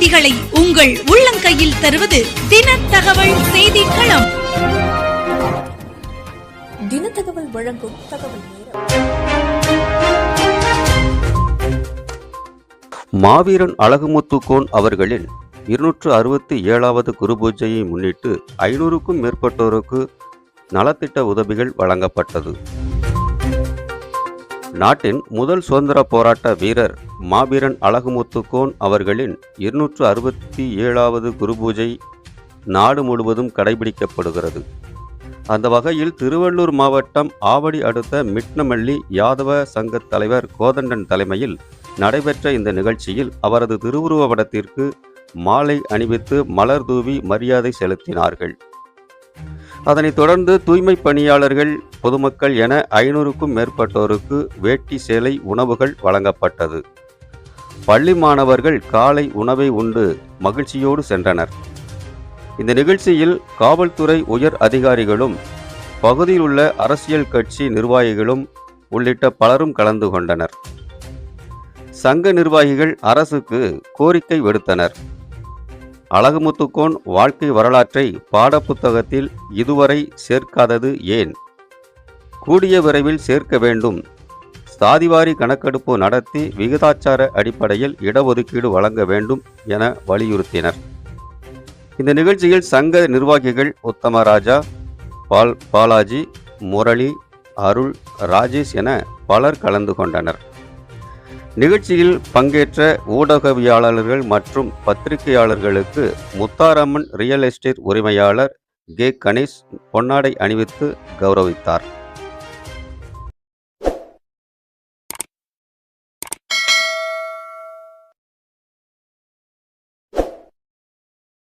செய்திகளை உங்கள் உள்ளங்கையில் தருவது தின தகவல் செய்தி களம் தினத்தகவல் வழங்கும் தகவல் நேரம். மாவீரன் அழகுமுத்துக்கோன் அவர்களின் இருநூற்று அறுபத்தி ஏழாவது குரு பூஜையை முன்னிட்டு ஐநூறுக்கும் மேற்பட்டோருக்கு நலத்திட்ட உதவிகள் வழங்கப்பட்டது. நாட்டின் முதல் சுதந்திர போராட்ட வீரர் மாவீரன் அழகுமுத்துக்கோன் அவர்களின் இருநூற்று அறுபத்தி ஏழாவது குருபூஜை நாடு முழுவதும் கடைபிடிக்கப்படுகிறது. அந்த வகையில் திருவள்ளூர் மாவட்டம் ஆவடி அடுத்த மிட்னமல்லி யாதவ சங்க தலைவர் கோதண்டன் தலைமையில் நடைபெற்ற இந்த நிகழ்ச்சியில் அவரது திருவுருவ படத்திற்கு மாலை அணிவித்து மலர் தூவி மரியாதை செலுத்தினார்கள். அதனைத் தொடர்ந்து தூய்மை பணியாளர்கள் பொதுமக்கள் என ஐநூறுக்கும் மேற்பட்டோருக்கு வேட்டி சேலை உணவுகள் வழங்கப்பட்டது. பள்ளி மாணவர்கள் காலை உணவை உண்டு மகிழ்ச்சியோடு சென்றனர். இந்த நிகழ்ச்சியில் காவல்துறை உயர் அதிகாரிகளும் பகுதியில் உள்ள அரசியல் கட்சி நிர்வாகிகளும் உள்ளிட்ட பலரும் கலந்து கொண்டனர். சங்க நிர்வாகிகள் அரசுக்கு கோரிக்கை விடுத்தனர். அழகுமுத்துக்கோன் வாழ்க்கை வரலாற்றை பாடப்புத்தகத்தில் இதுவரை சேர்க்காதது ஏன்? கூடிய விரைவில் சேர்க்க வேண்டும். சாதிவாரி கணக்கெடுப்பு நடத்தி விகிதாச்சார அடிப்படையில் இடஒதுக்கீடு வழங்க வேண்டும் என வலியுறுத்தினர். இந்த நிகழ்ச்சியில் சங்க நிர்வாகிகள் உத்தமராஜா பால் பாலாஜி முரளி அருள் ராஜேஷ் என பலர் கலந்து கொண்டனர். நிகழ்ச்சியில் பங்கேற்ற ஊடகவியலாளர்கள் மற்றும் பத்திரிகையாளர்களுக்கு முத்தாரம்மன் ரியல் எஸ்டேட் உரிமையாளர் கே. கணேஷ் பொன்னாடை அணிவித்து கௌரவித்தார்.